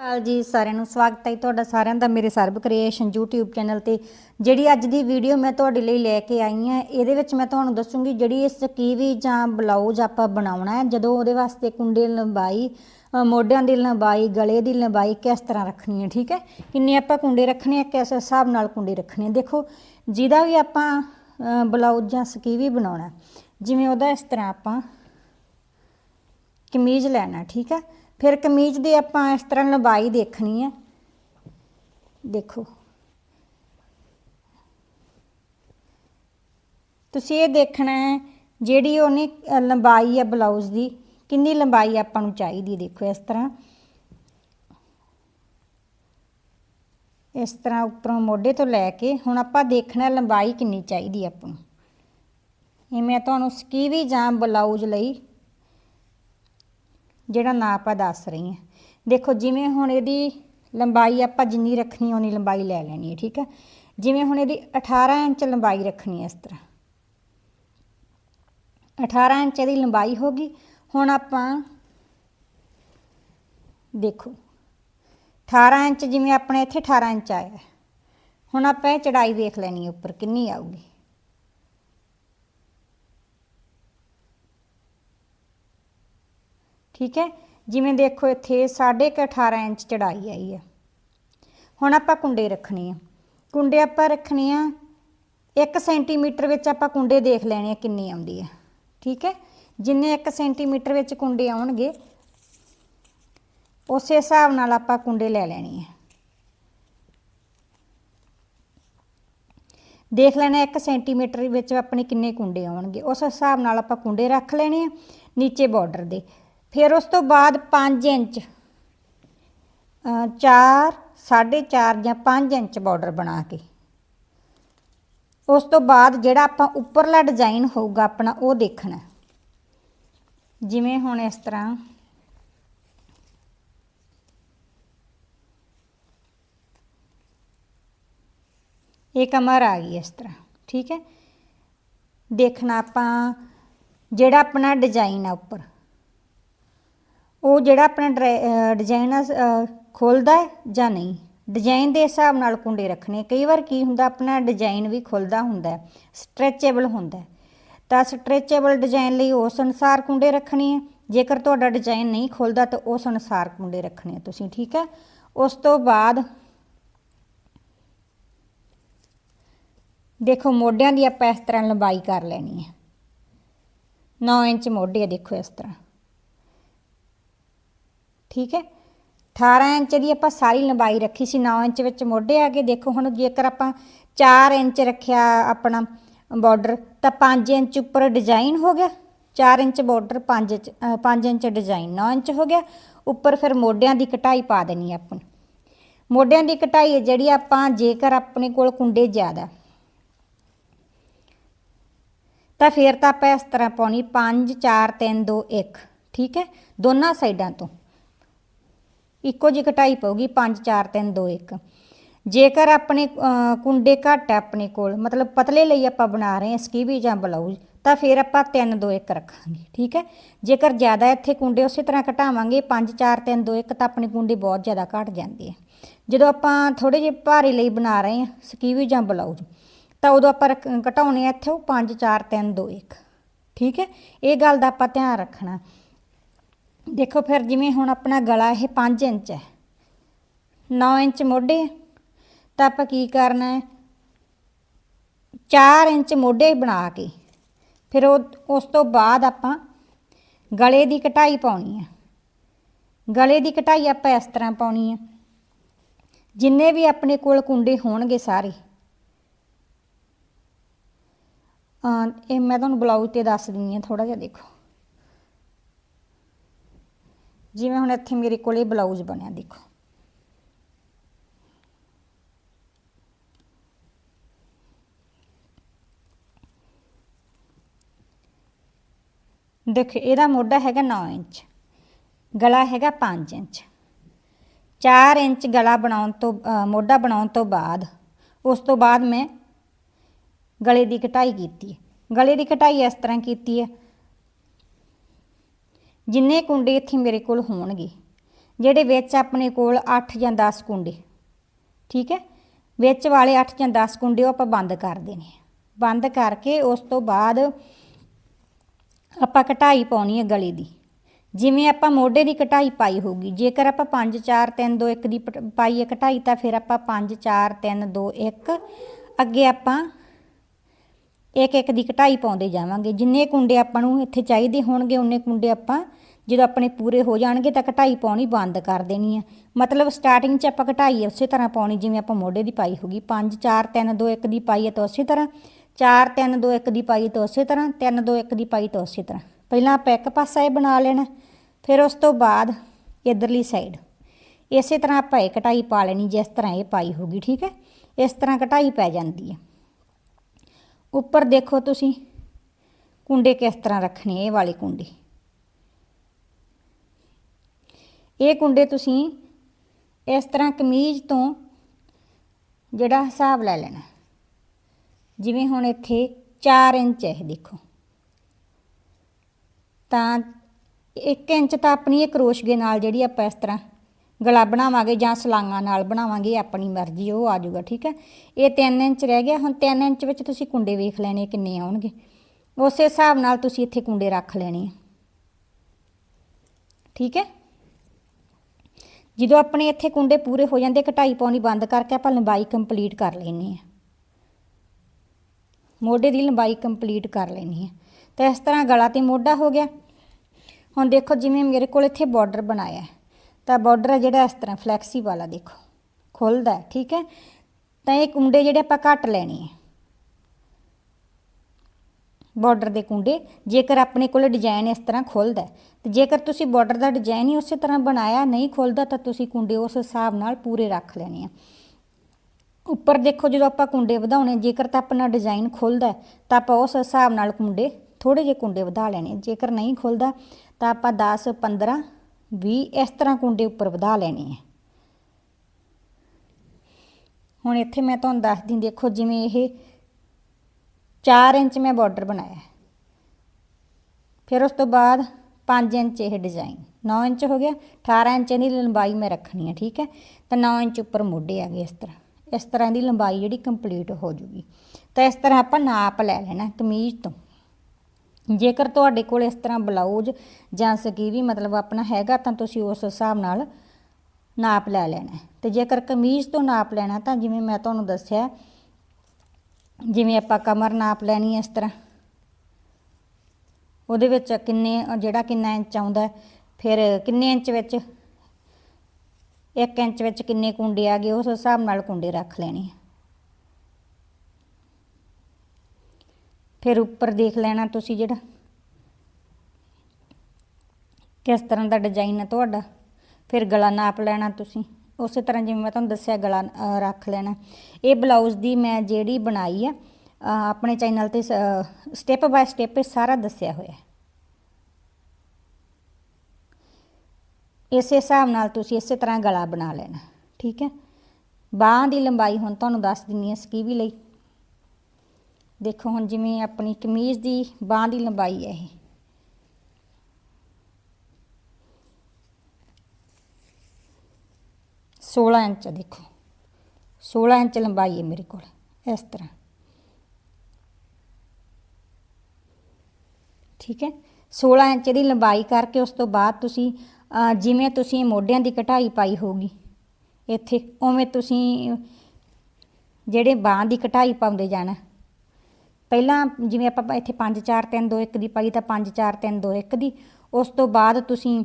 ਹਾਲ ਜੀ, ਸਾਰਿਆਂ ਨੂੰ ਸਵਾਗਤ ਹੈ ਜੀ ਤੁਹਾਡਾ ਸਾਰਿਆਂ ਦਾ ਮੇਰੇ ਸਰਬ ਕ੍ਰੀਏਸ਼ਨ YouTube ਚੈਨਲ ਤੇ। ਜਿਹੜੀ ਅੱਜ ਦੀ ਵੀਡੀਓ ਮੈਂ ਤੁਹਾਡੇ ਲਈ ਲੈ ਕੇ ਆਈ ਹਾਂ, ਇਹਦੇ ਵਿੱਚ ਮੈਂ ਤੁਹਾਨੂੰ ਦੱਸੂੰਗੀ ਜਿਹੜੀ ਇਸ ਕੀਵੀ ਜਾਂ ਬਲਾਊਜ਼ ਆਪਾਂ ਬਣਾਉਣਾ ਹੈ, ਜਦੋਂ ਉਹਦੇ ਵਾਸਤੇ ਕੁੰਡੇ ਲੰਬਾਈ ਮੋਢਿਆਂ ਦੀ ਲੰਬਾਈ, ਗਲੇ ਦੀ ਲੰਬਾਈ ਕਿਸ ਤਰ੍ਹਾਂ ਰੱਖਣੀ ਹੈ, ਠੀਕ ਹੈ? ਕਿੰਨੇ ਆਪਾਂ ਕੁੰਡੇ ਰੱਖਣੇ ਆ, ਕਿਸ ਹਿਸਾਬ ਨਾਲ ਕੁੰਡੇ ਰੱਖਣੇ ਦੇਖੋ, ਜਿਹਦਾ ਵੀ ਆਪਾਂ ਬਲਾਊਜ਼ ਜਾਂ ਸਕੀਵੀ ਬਣਾਉਣਾ ਜਿਵੇਂ ਉਹਦਾ ਇਸ ਤਰ੍ਹਾਂ ਆਪਾਂ ਕਮੀਜ਼ ਲੈਣਾ, ਠੀਕ ਹੈ? ਫਿਰ ਕਮੀਜ਼ ਦੀ ਆਪਾਂ ਇਸ ਤਰ੍ਹਾਂ ਲੰਬਾਈ ਦੇਖਣੀ ਹੈ। ਦੇਖੋ। ਤੁਸੀਂ ਇਹ ਦੇਖਣਾ ਹੈ ਜਿਹੜੀ ਉਹਨੇ ਅ, ਲੰਬਾਈ ਹੈ ਬਲਾਊਜ਼ ਦੀ ਕਿੰਨੀ ਲੰਬਾਈ ਆਪਾਂ ਨੂੰ ਚਾਹੀਦੀ ਦੇਖੋ ਇਸ ਤਰ੍ਹਾਂ। ਇਸ ਤਰ੍ਹਾਂ ਉੱਪਰੋਂ ਮੋਢੇ ਤੋਂ ਲੈ ਕੇ ਹੁਣ ਆਪਾਂ ਦੇਖਣਾ ਲੰਬਾਈ ਕਿੰਨੀ ਚਾਹੀਦੀ ਆਪਾਂ ਨੂੰ। ਇਹ ਮੈਂ ਤੁਹਾਨੂੰ ਸਕੀਵੀ ਜਾਂ ਬਲਾਊਜ਼ ਲਈ ਜਿਹੜਾ ਨਾਪ ਆ ਦੱਸ ਰਹੀ ਹਾਂ। ਦੇਖੋ, ਜਿਵੇਂ ਹੁਣ ਇਹਦੀ ਲੰਬਾਈ ਆਪਾਂ ਜਿੰਨੀ ਰੱਖਣੀ ਓਨੀ ਲੰਬਾਈ ਲੈ ਲੈਣੀ ਹੈ, ਠੀਕ ਹੈ? ਜਿਵੇਂ ਹੁਣ ਇਹਦੀ 18 ਇੰਚ ਲੰਬਾਈ ਰੱਖਣੀ ਹੈ ਇਸ ਤਰ੍ਹਾਂ। 18 ਇੰਚ ਦੀ ਲੰਬਾਈ ਹੋ ਗਈ। ਹੁਣ ਆਪਾਂ ਦੇਖੋ 18 ਇੰਚ ਜਿਵੇਂ ਆਪਣੇ ਇੱਥੇ 18 ਇੰਚ ਆਇਆ। ਹੁਣ ਆਪਾਂ ਇਹ ਚੜਾਈ ਵੇਖ ਲੈਣੀ ਉੱਪਰ ਕਿੰਨੀ ਆਊਗੀ। ਠੀਕ ਹੈ? ਜਿਵੇਂ ਦੇਖੋ ਇੱਥੇ 18.5 ਇੰਚ ਚੜਾਈ ਆਈ ਹੈ। ਹੁਣ ਆਪਾਂ ਕੁੰਡੇ ਰੱਖਣੇ ਆ। ਕੁੰਡੇ ਆਪਾਂ ਰੱਖਣੇ ਆ 1 ਸੈਂਟੀਮੀਟਰ ਵਿੱਚ ਆਪਾਂ ਕੁੰਡੇ ਦੇਖ ਲੈਣੇ ਆ ਕਿੰਨੀ ਆਉਂਦੀ ਹੈ ਠੀਕ ਹੈ? ਜਿੰਨੇ 1 ਸੈਂਟੀਮੀਟਰ ਵਿੱਚ ਕੁੰਡੇ ਆਉਣਗੇ, ਉਸੇ ਹਿਸਾਬ ਨਾਲ ਆਪਾਂ ਕੁੰਡੇ ਲੈ ਲੈਣੇ ਆ। ਦੇਖ ਲੈਣਾ 1 ਸੈਂਟੀਮੀਟਰ ਵਿੱਚ ਆਪਣੇ ਕਿੰਨੇ ਕੁੰਡੇ ਆਉਣਗੇ। ਉਸ ਹਿਸਾਬ ਨਾਲ ਆਪਾਂ ਕੁੰਡੇ ਰੱਖ ਲੈਣੇ ਆ, ਨੀਚੇ ਬਾਰਡਰ ਦੇ। ਫਿਰ ਉਸ ਤੋਂ ਬਾਅਦ 5 ਇੰਚ 4 4.5 ਜਾਂ 5 ਇੰਚ ਬਾਰਡਰ ਬਣਾ ਕੇ। ਉਸ ਤੋਂ ਬਾਅਦ ਜਿਹੜਾ ਆਪਾਂ ਉੱਪਰਲਾ ਡਿਜ਼ਾਈਨ ਹੋਊਗਾ ਆਪਣਾ ਉਹ ਦੇਖਣਾ। ਜਿਵੇਂ ਹੁਣ ਇਸ ਤਰ੍ਹਾਂ। ਇਹ ਕਮਰ ਆ ਗਈ ਇਸ ਤਰ੍ਹਾਂ, ਠੀਕ ਹੈ? ਦੇਖਣਾ ਆਪਾਂ ਜਿਹੜਾ ਆਪਣਾ ਡਿਜ਼ਾਈਨ ਆ ਉੱਪਰ। ਉਹ ਜਿਹੜਾ ਆਪਣਾ ਡਿਜ਼ਾਈਨ ਆ ਅ, ਖੁੱਲਦਾ ਹੈ ਜਾਂ ਨਹੀਂ? ਡਿਜ਼ਾਈਨ ਦੇ ਹਿਸਾਬ ਨਾਲ ਕੁੰਡੇ ਰੱਖਣੇ। ਕਈ ਵਾਰ ਕੀ ਹੁੰਦਾ ਆਪਣਾ ਡਿਜ਼ਾਈਨ ਵੀ ਖੁੱਲਦਾ ਹੁੰਦਾ ਹੈ ਸਟ੍ਰੈਚੇਬਲ ਹੁੰਦਾ ਤਾਂ ਸਟ੍ਰੈਚੇਬਲ ਡਿਜ਼ਾਈਨ ਲਈ ਉਸ ਅਨੁਸਾਰ ਕੁੰਡੇ ਰੱਖਣੇ ਆ। ਜੇਕਰ ਤੁਹਾਡਾ ਡਿਜ਼ਾਈਨ ਨਹੀਂ ਖੁੱਲਦਾ ਤਾਂ ਉਸ ਅਨੁਸਾਰ ਕੁੰਡੇ ਰੱਖਣੇ ਆ ਤੁਸੀਂ ਠੀਕ ਹੈ? ਉਸ ਤੋਂ ਬਾਅਦ ਦੇਖੋ ਮੋਢਿਆਂ ਦੀ ਆਪਾਂ ਇਸ ਤਰ੍ਹਾਂ ਲੰਬਾਈ ਕਰ ਲੈਣੀ ਹੈ। 9 ਇੰਚ ਮੋਢੇ ਦੇਖੋ ਇਸ ਤਰ੍ਹਾਂ। ਠੀਕ ਹੈ? 18 ਇੰਚ ਦੀ ਆਪਾਂ ਸਾਰੀ ਲੰਬਾਈ ਰੱਖੀ ਸੀ 9 ਇੰਚ ਵਿੱਚ ਮੋਢੇ ਆ ਗਏ। ਦੇਖੋ ਹੁਣ ਜੇਕਰ ਆਪਾਂ 4 ਇੰਚ ਰੱਖਿਆ ਆਪਣਾ ਬਾਰਡਰ ਤਾਂ 5 ਇੰਚ ਉੱਪਰ ਡਿਜ਼ਾਈਨ ਹੋ ਗਿਆ। 4 inch border 5 inch 5 inch design 9 inch ਹੋ ਗਿਆ। ਉੱਪਰ ਫਿਰ ਮੋਢਿਆਂ ਦੀ ਕਟਾਈ ਪਾ ਦੇਣੀ ਹੈ ਆਪਾਂ ਮੋਢਿਆਂ ਦੀ ਕਟਾਈ ਹੈ ਜਿਹੜੀ ਆਪਾਂ ਜੇਕਰ ਆਪਣੇ ਕੋਲ ਕੁੰਡੇ ਜ਼ਿਆਦਾ, ਤਾਂ ਫਿਰ ਤਾਂ ਆਪਾਂ ਇਸ ਤਰ੍ਹਾਂ ਪਾਉਣੀ। 5 4 3 2 1 ਠੀਕ ਹੈ? ਦੋਨਾਂ ਸਾਈਡਾਂ ਤੋਂ। ਇੱਕੋ ਜਿਹੀ ਘਟਾਈ ਪਊਗੀ 5 4 3 2 1 ਜੇਕਰ ਆਪਣੇ ਕੁੰਡੇ ਘੱਟ ਹੈ ਆਪਣੇ ਕੋਲ, ਮਤਲਬ ਪਤਲੇ ਲਈ ਆਪਾਂ ਬਣਾ ਰਹੇ ਹਾਂ ਸਕੀਵੀ ਜਾਂ ਬਲਾਊਜ਼, ਤਾਂ ਫਿਰ ਆਪਾਂ 3 2 1 ਰੱਖਾਂਗੇ, ਠੀਕ ਹੈ? ਜੇਕਰ ਜ਼ਿਆਦਾ ਇੱਥੇ ਕੁੰਡੇ ਉਸੇ ਤਰ੍ਹਾਂ ਘਟਾਵਾਂਗੇ 5 4 3 2 1 ਤਾਂ ਆਪਣੇ ਕੁੰਡੇ ਬਹੁਤ ਜ਼ਿਆਦਾ ਘਟ ਜਾਂਦੇ ਆ। ਜਦੋਂ ਆਪਾਂ ਥੋੜੇ ਜਿਹੇ ਭਾਰੇ ਲਈ ਬਣਾ ਰਹੇ ਹਾਂ ਸਕੀਵੀ ਜਾਂ ਬਲਾਊਜ਼, ਤਾਂ ਉਦੋਂ ਆਪਾਂ ਰੱਖ- ਘਟਾਉਣੇ ਆ ਇੱਥੇ 5 4 3 2 1 ਠੀਕ ਹੈ? ਇਹ ਗੱਲ ਦਾ ਆਪਾਂ ਧਿਆਨ ਰੱਖਣਾ। ਦੇਖੋ ਫਿਰ ਜਿਵੇਂ ਹੁਣ ਆਪਣਾ ਗਲਾ ਇਹ 5 ਇੰਚ ਹੈ। 9 ਇੰਚ ਮੋਢੇ ਤਾਂ ਆਪਾਂ ਕੀ ਕਰਨਾ ਹੈ? 4 ਇੰਚ ਮੋਢੇ ਬਣਾ ਕੇ ਫਿਰ ਉਹ, ਉਸ ਤੋਂ ਬਾਅਦ ਆਪਾਂ ਗਲੇ ਦੀ ਕਟਾਈ ਪਾਉਣੀ ਹੈ। ਗਲੇ ਦੀ ਕਟਾਈ ਆਪਾਂ ਇਸ ਤਰ੍ਹਾਂ ਪਾਉਣੀ ਹੈ। ਜਿੰਨੇ ਵੀ ਆਪਣੇ ਕੋਲ ਕੁੰਡੇ ਹੋਣਗੇ ਸਾਰੇ। ਇਹ ਮੈਂ ਤੁਹਾਨੂੰ ਬਲਾਊਜ਼ ਤੇ ਦੱਸ ਦਿੰਦੀ ਹਾਂ ਥੋੜਾ ਜਿਹਾ ਦੇਖੋ। ਜਿਵੇਂ ਹੁਣ ਇੱਥੇ ਮੇਰੇ ਕੋਲ ਬਲਾਊਜ਼ ਬਣਿਆ, ਦੇਖੋ। ਦੇਖੋ, ਇਹਦਾ ਮੋਢਾ ਹੈਗਾ 9 ਇੰਚ, ਗਲਾ ਹੈਗਾ 5 ਇੰਚ। 4 ਇੰਚ ਗਲਾ ਬਣਾਉਣ ਤੋਂ ਮੋਢਾ ਬਣਾਉਣ ਤੋਂ ਬਾਅਦ, ਉਸ ਤੋਂ ਬਾਅਦ ਮੈਂ ਗਲੇ ਦੀ ਕਟਾਈ ਕੀਤੀ ਹੈ। ਗਲੇ ਦੀ ਕਟਾਈ ਇਸ ਤਰ੍ਹਾਂ ਕੀਤੀ ਹੈ ਜਿੰਨੇ ਕੁੰਡੇ ਇੱਥੇ ਮੇਰੇ ਕੋਲ ਹੋਣਗੇ, ਜਿਹੜੇ ਵਿੱਚ ਆਪਣੇ ਕੋਲ 8 ਜਾਂ 10 ਕੁੰਡੇ, ਠੀਕ ਹੈ? ਵਿੱਚ ਵਾਲੇ 8 ਜਾਂ 10 ਕੁੰਡੇ ਉਹ ਆਪਾਂ ਬੰਦ ਕਰ ਦੇਣੇ ਬੰਦ ਕਰਕੇ ਉਸ ਤੋਂ ਬਾਅਦ ਆਪਾਂ ਕਟਾਈ ਪਾਉਣੀ ਹੈ ਗਲੇ ਦੀ। ਜਿਵੇਂ ਆਪਾਂ ਮੋਢੇ ਦੀ ਕਟਾਈ ਪਾਈ ਹੋਊਗੀ, ਜੇਕਰ ਆਪਾਂ 5 4 3 2 1 ਦੀ ਪਟ- ਪਾਈ ਹੈ ਕਟਾਈ, ਤਾਂ ਫਿਰ ਆਪਾਂ 5 4 3 2 1 ਅੱਗੇ ਆਪਾਂ ਇੱਕ ਇੱਕ ਦੀ ਕਟਾਈ ਪਾਉਂਦੇ ਜਾਵਾਂਗੇ। ਜਿੰਨੇ ਕੁੰਡੇ ਆਪਾਂ ਨੂੰ ਇੱਥੇ ਚਾਹੀਦੇ ਹੋਣਗੇ ਉਨੇ ਕੁੰਡੇ ਆਪਾਂ ਜਦੋਂ ਆਪਣੇ ਪੂਰੇ ਹੋ ਜਾਣਗੇ ਤਾਂ ਘਟਾਈ ਪਾਉਣੀ ਬੰਦ ਕਰ ਦੇਣੀ ਹੈ ਮਤਲਬ ਸਟਾਰਟਿੰਗ 'ਚ ਆਪਾਂ ਘਟਾਈ ਉਸੇ ਤਰ੍ਹਾਂ ਪਾਉਣੀ, ਜਿਵੇਂ ਆਪਾਂ ਮੋਢੇ ਦੀ ਪਾਈ ਹੋਗੀ 5 4 3 2 1 ਦੀ ਪਾਈ ਤਾਂ ਉਸੇ ਤਰ੍ਹਾਂ। 4 3 2 1 ਦੀ ਪਾਈ ਤਾਂ ਉਸੇ ਤਰ੍ਹਾਂ। 3 2 1 ਦੀ ਪਾਈ ਤਾਂ ਉਸੇ ਤਰ੍ਹਾਂ। ਪਹਿਲਾਂ ਆਪਾਂ ਇੱਕ ਪਾਸਾ ਇਹ ਬਣਾ ਲੈਣਾ। ਫਿਰ ਉਸ ਤੋਂ ਬਾਅਦ ਇਧਰਲੀ ਸਾਈਡ ਇਸੇ ਤਰ੍ਹਾਂ ਆਪਾਂ ਇਹ ਕਟਾਈ ਪਾ ਲੈਣੀ, ਜਿਸ ਤਰ੍ਹਾਂ ਇਹ ਪਾਈ ਹੋਗੀ ਠੀਕ ਹੈ? ਇਸ ਤਰ੍ਹਾਂ ਕਟਾਈ ਪੈ ਜਾਂਦੀ ਹੈ ਉੱਪਰ ਦੇਖੋ ਤੁਸੀਂ, ਕੁੰਡੇ ਕਿਸ ਤਰ੍ਹਾਂ ਰੱਖਣੇ, ਇਹ ਵਾਲੇ ਕੁੰਡੇ। ਇਹ ਕੁੰਡੇ ਤੁਸੀਂ ਇਸ ਤਰ੍ਹਾਂ ਕਮੀਜ਼ ਤੋਂ ਜਿਹੜਾ ਹਿਸਾਬ ਲੈ ਲੈਣਾ। ਜਿਵੇਂ ਹੁਣ ਇੱਥੇ 4 ਇੰਚ ਹੈ ਇਹ ਦੇਖੋ। ਤਾਂ 1 ਇੰਚ ਤਾਂ ਆਪਣੀ ਇਹ ਕਰੋਸ਼ਗੇ ਨਾਲ ਜਿਹੜੀ ਆਪਾਂ ਇਸ ਤਰ੍ਹਾਂ ਗਲਾ ਬਣਾਵਾਂਗੇ ਜਾਂ ਸਲਾਂਗਾਂ ਨਾਲ ਬਣਾਵਾਂਗੇ, ਆਪਣੀ ਮਰਜ਼ੀ ਉਹ ਆ ਜਾਊਗਾ, ਠੀਕ ਹੈ? ਇਹ 3 ਇੰਚ ਰਹਿ ਗਿਆ। ਹੁਣ 3 ਇੰਚ ਵਿੱਚ ਤੁਸੀਂ ਕੁੰਡੇ ਵੇਖ ਲੈਣੇ ਕਿੰਨੇ ਆਉਣਗੇ। ਉਸੇ ਹਿਸਾਬ ਨਾਲ ਤੁਸੀਂ ਇੱਥੇ ਕੁੰਡੇ ਰੱਖ ਲੈਣੇ ਆ। ਠੀਕ ਹੈ? ਜਦੋਂ ਆਪਣੇ ਇੱਥੇ ਕੁੰਡੇ ਪੂਰੇ ਹੋ ਜਾਂਦੇ ਘਟਾਈ ਪਾਉਣੀ ਬੰਦ ਕਰਕੇ ਆਪਾਂ ਲੰਬਾਈ ਕੰਪਲੀਟ ਕਰ ਲੈਣੀ ਹੈ। ਮੋਢੇ ਦੀ ਲੰਬਾਈ ਕੰਪਲੀਟ ਕਰ ਲੈਣੀ ਹੈ। ਤਾਂ ਇਸ ਤਰ੍ਹਾਂ ਗਲਾ ਤੇ ਮੋਢਾ ਹੋ ਗਿਆ। ਹੁਣ ਦੇਖੋ ਜਿਵੇਂ ਮੇਰੇ ਕੋਲ ਇੱਥੇ ਬਾਰਡਰ ਬਣਾਇਆ ਹੈ। ਤਾਂ ਬਾਰਡਰ ਹੈ ਜਿਹੜਾ ਇਸ ਤਰ੍ਹਾਂ ਫਲੈਕਸੀ ਵਾਲਾ ਦੇਖੋ। ਖੁੱਲਦਾ ਠੀਕ ਹੈ? ਤਾਂ ਇਹ ਕੁੰਡੇ ਜਿਹੜੇ ਆਪਾਂ ਕੱਟ ਲੈਣੇ ਹੈ ਬਾਰਡਰ ਦੇ ਕੁੰਡੇ ਜੇਕਰ ਆਪਣੇ ਕੋਲ ਡਿਜ਼ਾਈਨ ਇਸ ਤਰ੍ਹਾਂ ਖੁੱਲਦਾ ਹੈ, ਤੇ ਜੇਕਰ ਤੁਸੀਂ ਬਾਰਡਰ ਦਾ ਡਿਜ਼ਾਈਨ ਹੀ ਉਸੇ ਤਰ੍ਹਾਂ ਬਣਾਇਆ ਨਹੀਂ ਖੁੱਲਦਾ ਤਾਂ ਤੁਸੀਂ ਕੁੰਡੇ ਉਸ ਹਿਸਾਬ ਨਾਲ ਪੂਰੇ ਰੱਖ ਲੈਣੇ ਆ। ਉੱਪਰ ਦੇਖੋ ਜਦੋਂ ਆਪਾਂ ਕੁੰਡੇ ਵਧਾਉਣੇ ਜੇਕਰ ਤਾਂ ਆਪਣਾ ਡਿਜ਼ਾਈਨ ਖੁੱਲਦਾ ਤਾਂ ਆਪਾਂ ਉਸ ਹਿਸਾਬ ਨਾਲ ਕੁੰਡੇ ਥੋੜੇ ਜਿਹੇ ਕੁੰਡੇ ਵਧਾ ਲੈਣੇ ਜੇਕਰ ਨਹੀਂ ਖੁੱਲਦਾ ਤਾਂ ਆਪਾਂ 10 15 20 ਇਸ ਤਰ੍ਹਾਂ ਕੁੰਡੇ ਉੱਪਰ ਵਧਾ ਲੈਣੇ ਆ। ਹੁਣ ਇੱਥੇ ਮੈਂ ਤੁਹਾਨੂੰ ਦੱਸਦੀ ਦੇਖੋ ਜਿਵੇਂ ਇਹ 4 ਇੰਚ ਮੈਂ ਬਾਰਡਰ ਬਣਾਇਆ। ਫਿਰ ਉਸ ਤੋਂ ਬਾਅਦ 5 ਇੰਚ ਇਹ ਡਿਜ਼ਾਈਨ 9 ਇੰਚ ਹੋ ਗਿਆ 18 ਇੰਚ ਦੀ ਲੰਬਾਈ ਮੈਂ ਰੱਖਣੀ ਹੈ ਠੀਕ ਹੈ? ਤਾਂ 9 ਇੰਚ ਉੱਪਰ ਮੋਢੇ ਆ ਗਏ ਇਸ ਤਰ੍ਹਾਂ। ਇਸ ਤਰ੍ਹਾਂ ਦੀ ਲੰਬਾਈ ਜਿਹੜੀ ਕੰਪਲੀਟ ਹੋ ਜੂਗੀ। ਤਾਂ ਇਸ ਤਰ੍ਹਾਂ ਆਪਾਂ ਨਾਪ ਲੈ ਲੈਣਾ ਕਮੀਜ਼ ਤੋਂ। ਜੇਕਰ ਤੁਹਾਡੇ ਕੋਲ ਇਸ ਤਰ੍ਹਾਂ ਬਲਾਊਜ਼ ਜਾਂ ਸਕੀਵੀ ਮਤਲਬ ਆਪਣਾ ਹੈਗਾ, ਤਾਂ ਤੁਸੀਂ ਉਸ ਹਿਸਾਬ ਨਾਲ ਨਾਪ ਲੈ ਲੈਣਾ। ਹੈ। ਤੇ ਜੇਕਰ ਕਮੀਜ਼ ਤੋਂ ਨਾਪ ਲੈਣਾ, ਤਾਂ ਜਿਵੇਂ ਮੈਂ ਤੁਹਾਨੂੰ ਦੱਸਿਆ ਜਿਵੇਂ ਆਪਾਂ ਕਮਰ ਨਾਪ ਲੈਣੀ ਹੈ ਇਸ ਤਰ੍ਹਾਂ। ਉਹਦੇ ਵਿੱਚ ਕਿੰਨੇ, ਜਿਹੜਾ ਕਿੰਨਾ ਇੰਚ ਆਉਂਦਾ ਫਿਰ ਕਿੰਨੇ ਇੰਚ ਵਿੱਚ 1 ਇੰਚ ਵਿੱਚ ਕਿੰਨੇ ਕੁੰਡੇ ਆ ਗਏ, ਉਸ ਹਿਸਾਬ ਨਾਲ ਕੁੰਡੇ ਰੱਖ ਲੈਣੇ ਫਿਰ ਉੱਪਰ ਦੇਖ ਲੈਣਾ ਤੁਸੀਂ ਜਿਹੜਾ। ਕਿਸ ਤਰ੍ਹਾਂ ਦਾ ਡਿਜ਼ਾਈਨ ਹੈ ਤੁਹਾਡਾ। ਫਿਰ ਗਲਾ ਨਾਪ ਲੈਣਾ ਤੁਸੀਂ। ਉਸੇ ਤਰ੍ਹਾਂ ਜਿਵੇਂ ਮੈਂ ਤੁਹਾਨੂੰ ਦੱਸਿਆ ਗਲਾ ਰੱਖ ਲੈਣਾ। ਇਹ ਬਲਾਊਜ਼ ਦੀ ਮੈਂ ਜਿਹੜੀ ਬਣਾਈ ਆ ਆਪਣੇ ਚੈਨਲ ਤੇ ਸਟੈਪ ਬਾਏ ਸਟੈਪ ਇਹ ਸਾਰਾ ਦੱਸਿਆ ਹੋਇਆ ਹੈ। ਇਸੇ ਹਿਸਾਬ ਨਾਲ ਤੁਸੀਂ ਇਸੇ ਤਰ੍ਹਾਂ ਗਲਾ ਬਣਾ ਲੈਣਾ, ਠੀਕ ਹੈ? ਬਾਹਾਂ ਦੀ ਲੰਬਾਈ ਹੁਣ ਤੁਹਾਨੂੰ ਦੱਸ ਦਿੰਨੀ ਹੈ ਸਕੀਵੀ ਲਈ। ਦੇਖੋ ਹੁਣ ਜਿਵੇਂ ਆਪਣੀ ਕਮੀਜ਼ ਦੀ ਬਾਹ ਦੀ ਲੰਬਾਈ ਹੈ ਇਹ। ਸੋਲਾਂ ਇੰਚ ਦੇਖੋ। 16 ਇੰਚ ਲੰਬਾਈ ਹੈ ਮੇਰੇ ਕੋਲ, ਇਸ ਤਰ੍ਹਾਂ। ਠੀਕ ਹੈ? 16 ਇੰਚ ਦੀ ਲੰਬਾਈ ਕਰਕੇ ਉਸ ਤੋਂ ਬਾਅਦ ਤੁਸੀਂ ਜਿਵੇਂ ਤੁਸੀਂ ਮੋਢਿਆਂ ਦੀ ਕਟਾਈ ਪਾਈ ਹੋਊਗੀ, ਇੱਥੇ ਉਵੇਂ ਤੁਸੀਂ ਜਿਹੜੇ ਬਾਹਾਂ ਦੀ ਕਟਾਈ ਪਾਉਂਦੇ ਜਾਣਾ। ਪਹਿਲਾਂ ਜਿਵੇਂ ਆਪਾਂ ਇੱਥੇ 5 4 3 2 1 ਦੀ ਪਾਈ ਤਾਂ 5 4 3 2 1 ਦੀ, ਉਸ ਤੋਂ ਬਾਅਦ ਤੁਸੀਂ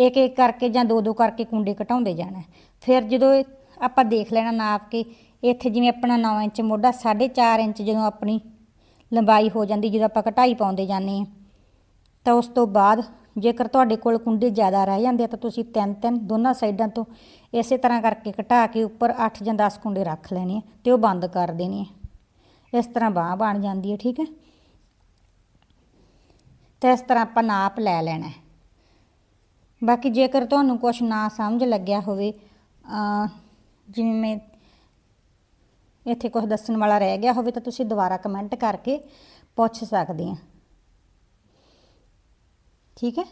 ਇੱਕ ਇੱਕ ਕਰਕੇ ਜਾਂ ਦੋ ਦੋ ਕਰਕੇ ਕੁੰਡੇ ਘਟਾਉਂਦੇ ਜਾਣਾ। ਫਿਰ ਜਦੋਂ ਇਹ ਆਪਾਂ ਦੇਖ ਲੈਣਾ ਨਾਪ ਕੇ, ਇੱਥੇ ਜਿਵੇਂ ਆਪਣਾ 9 ਇੰਚ ਮੋਢਾ 4.5 ਇੰਚ ਜਦੋਂ ਆਪਣੀ ਲੰਬਾਈ ਹੋ ਜਾਂਦੀ, ਜਦੋਂ ਆਪਾਂ ਘਟਾਈ ਪਾਉਂਦੇ ਜਾਂਦੇ ਹਾਂ, ਤਾਂ ਉਸ ਤੋਂ ਬਾਅਦ ਜੇਕਰ ਤੁਹਾਡੇ ਕੋਲ ਕੁੰਡੇ ਜ਼ਿਆਦਾ ਰਹਿ ਜਾਂਦੇ ਆ, ਤਾਂ ਤੁਸੀਂ ਤਿੰਨ ਤਿੰਨ ਦੋਨਾਂ ਸਾਈਡਾਂ ਤੋਂ ਇਸੇ ਤਰ੍ਹਾਂ ਕਰਕੇ ਘਟਾ ਕੇ ਉੱਪਰ 8 ਜਾਂ 10 ਕੁੰਡੇ ਰੱਖ ਲੈਣੇ ਆ ਤੇ ਉਹ ਬੰਦ ਕਰ ਦੇਣੇ ਆ। ਇਸ ਤਰ੍ਹਾਂ ਬਾਹ ਬਣ ਜਾਂਦੀ ਹੈ, ਠੀਕ ਹੈ? ਤੇ ਇਸ ਤਰ੍ਹਾਂ ਆਪਾਂ ਨਾਪ ਲੈ ਲੈਣਾ ਬਾਕੀ ਜੇਕਰ ਤੁਹਾਨੂੰ ਕੁਝ ਨਾ ਸਮਝ ਲੱਗਿਆ ਹੋਵੇ ਜਿਵੇਂ ਮੈਂ ਇੱਥੇ ਕੁਝ ਦੱਸਣ ਵਾਲਾ ਰਹਿ ਗਿਆ ਹੋਵੇ ਤਾਂ ਤੁਸੀਂ ਦੁਬਾਰਾ ਕਮੈਂਟ ਕਰਕੇ ਪੁੱਛ ਸਕਦੇ ਆ। ਠੀਕ ਹੈ?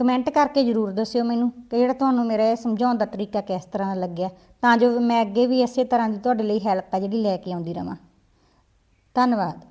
ਕਮੈਂਟ ਕਰਕੇ ਜ਼ਰੂਰ ਦੱਸਿਓ ਮੈਨੂੰ ਕਿ ਜਿਹੜਾ ਤੁਹਾਨੂੰ ਮੇਰਾ ਇਹ ਸਮਝਾਉਣ ਦਾ ਤਰੀਕਾ ਕਿਸ ਤਰ੍ਹਾਂ ਦਾ ਲੱਗਿਆ। ਤਾਂ ਜੋ ਮੈਂ ਅੱਗੇ ਵੀ ਇਸੇ ਤਰ੍ਹਾਂ ਦੀ ਤੁਹਾਡੇ ਲਈ ਹੈਲਪ ਆ ਜਿਹੜੀ ਲੈ ਕੇ ਆਉਂਦੀ ਰਵਾਂ। ਧੰਨਵਾਦ।